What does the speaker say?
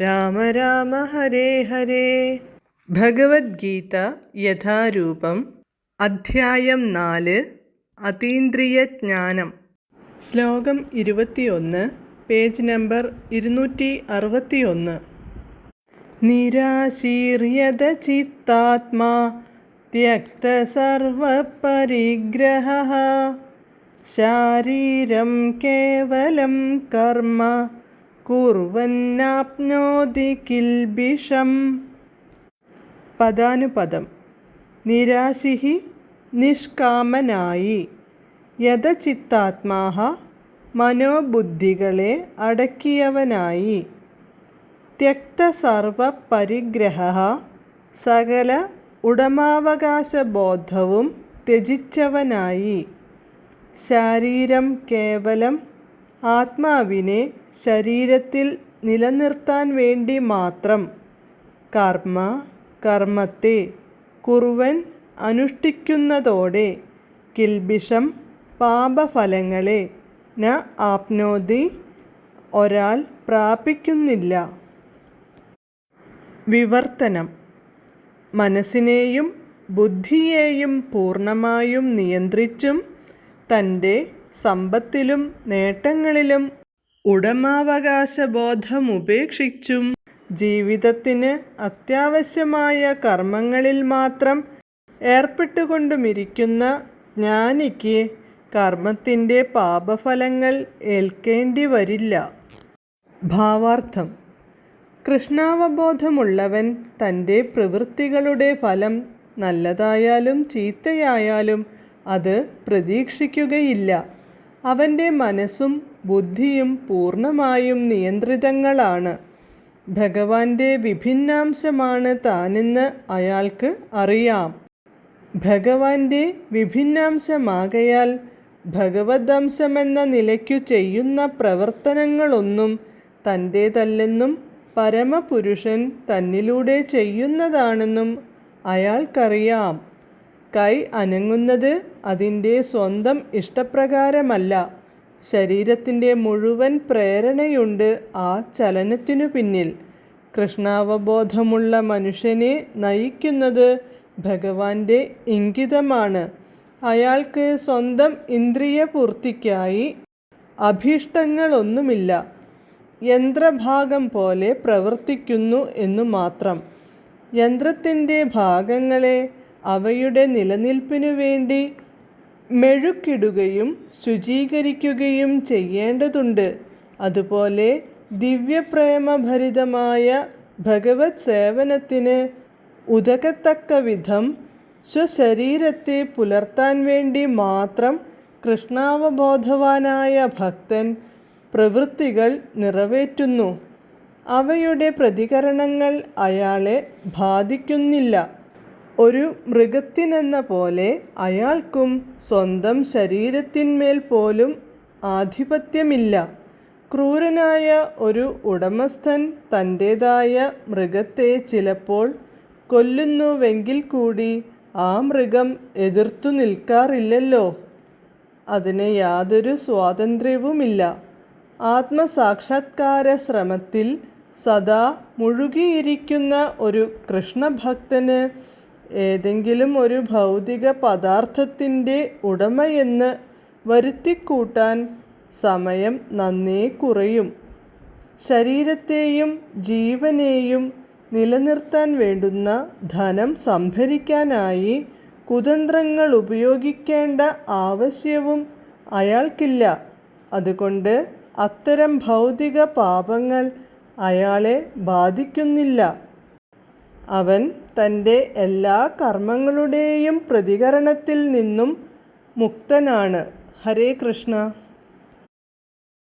രാമ രാമ ഹരേ ഹരേ. ഭഗവത്ഗീത യഥാരൂപം അധ്യായം നാല് അതീന്ദ്രിയ ജ്ഞാനം. ശ്ലോകം ഇരുപത്തിയൊന്ന് പേജ് നമ്പർ ഇരുന്നൂറ്റി അറുപത്തിയൊന്ന്. നിരാശീര്യത ചിത്താത്മാ സർവപരിഗ്രഹ ശാരീരം കേവലം കർമ്മ. കുർവന്നാപ്നോതി കിൽബിഷം. പദാനുപദം. നിരാശിഹി നിഷ്കാമനായി. യഥചിത്താത്മാഹ മനോബുദ്ധികളെ അടക്കിയവനായി. ത്യക്തസർവപരിഗ്രഹ സകല ഉടമാവകാശബോധവും ത്യജിച്ചവനായി. ശാരീരം കേവലം ആത്മാവിനെ ശരീരത്തിൽ നിലനിർത്താൻ വേണ്ടി മാത്രം കർമ്മ കർമ്മത്തെ കുറുവൻ അനുഷ്ഠിക്കുന്നതോടെ കിൽബിഷം പാപഫലങ്ങളെ ന ആപ്നോതി ഒരാൾ പ്രാപിക്കുന്നില്ല. വിവർത്തനം. മനസ്സിനെയും ബുദ്ധിയെയും പൂർണമായും നിയന്ത്രിച്ചും തന്റെ സമ്പത്തിലും നേട്ടങ്ങളിലും ഉടമാവകാശബോധമുപേക്ഷിച്ചും ജീവിതത്തിന് അത്യാവശ്യമായ കർമ്മങ്ങളിൽ മാത്രം ഏർപ്പെട്ടുകൊണ്ടുമിരിക്കുന്ന ജ്ഞാനിക്ക് കർമ്മത്തിന്റെ പാപഫലങ്ങൾ ഏൽക്കേണ്ടി വരില്ല ഭാവാർത്ഥം. കൃഷ്ണാവബോധമുള്ളവൻ തന്റെ പ്രവൃത്തികളുടെ ഫലം നല്ലതായാലും ചീത്തയായാലും അത് പ്രതീക്ഷിക്കുകയില്ല. അവന്റെ മനസ്സും ബുദ്ധിയും പൂർണമായും നിയന്ത്രിതങ്ങളാണ്. ഭഗവാന്റെ വിഭിന്നാംശമാണ് താനെന്ന് അയാൾക്ക് അറിയാം. ഭഗവാന്റെ വിഭിന്നാംശമാകയാൽ ഭഗവദംശമെന്ന നിലയ്ക്കു ചെയ്യുന്ന പ്രവർത്തനങ്ങളൊന്നും തന്റേതല്ലെന്നും പരമപുരുഷൻ തന്നിലൂടെ ചെയ്യുന്നതാണെന്നും അയാൾക്കറിയാം. കൈ അനങ്ങുന്നത് അതിന്റെ സ്വന്തം ഇഷ്ടപ്രകാരമല്ല. ശരീരത്തിന്റെ മുഴുവൻ പ്രേരണയുണ്ട് ആ ചലനത്തിനു പിന്നിൽ. കൃഷ്ണാവബോധമുള്ള മനുഷ്യനെ നയിക്കുന്നത് ഭഗവാന്റെ ഇംഗിതമാണ്. അയാൾക്ക് സ്വന്തം ഇന്ദ്രിയ ഇന്ദ്രിയപൂർത്തിക്കായി അഭീഷ്ടങ്ങളൊന്നുമില്ല. യന്ത്രഭാഗം പോലെ പ്രവർത്തിക്കുന്നു എന്നു മാത്രം. യന്ത്രത്തിന്റെ ഭാഗങ്ങളെ അവയുടെ നിലനിൽപ്പിനു വേണ്ടി മെഴുക്കിടുകയും ശുചീകരിക്കുകയും ചെയ്യേണ്ടതുണ്ട്. അതുപോലെ ദിവ്യപ്രേമഭരിതമായ ഭഗവത് സേവനത്തിന് ഉതകത്തക്ക വിധം സ്വശരീരത്തെ പുലർത്താൻ വേണ്ടി മാത്രം കൃഷ്ണാവബോധവാനായ ഭക്തൻ പ്രവൃത്തികൾ നിറവേറ്റുന്നു. അവയുടെ പ്രതികരണങ്ങൾ അയാളെ ബാധിക്കുന്നില്ല. ഒരു മൃഗത്തിനെന്ന പോലെ അയാൾക്കും സ്വന്തം ശരീരത്തിന്മേൽ പോലും ആധിപത്യമില്ല. ക്രൂരനായ ഒരു ഉടമസ്ഥൻ തന്റേതായ മൃഗത്തെ ചിലപ്പോൾ കൊല്ലുന്നുവെങ്കിൽ കൂടി ആ മൃഗം എതിർത്തു നിൽക്കാറില്ലല്ലോ. അതിന് യാതൊരു സ്വാതന്ത്ര്യവുമില്ല. ആത്മസാക്ഷാത്കാര ശ്രമത്തിൽ സദാ മുഴുകിയിരിക്കുന്ന ഒരു കൃഷ്ണഭക്തന് ഏതെങ്കിലും ഒരു ഭൗതിക പദാർത്ഥത്തിന്റെ ഉടമയെന്ന് വരുത്തിക്കൂട്ടാൻ സമയം നന്നേ കുറയും. ശരീരത്തെയും ജീവനെയും നിലനിർത്താൻ വേണ്ടുന്ന ധനം സംഭരിക്കാനായി കുതന്ത്രങ്ങൾ ഉപയോഗിക്കേണ്ട ആവശ്യവും അയാൾക്കില്ല. അതുകൊണ്ട് അത്തരം ഭൗതിക പാപങ്ങൾ അയാളെ ബാധിക്കുന്നില്ല. അവൻ തന്റെ എല്ലാ കർമ്മങ്ങളുടെയും പ്രതികരണത്തിൽ നിന്നും മുക്തനാണ്. ഹരേ കൃഷ്ണ.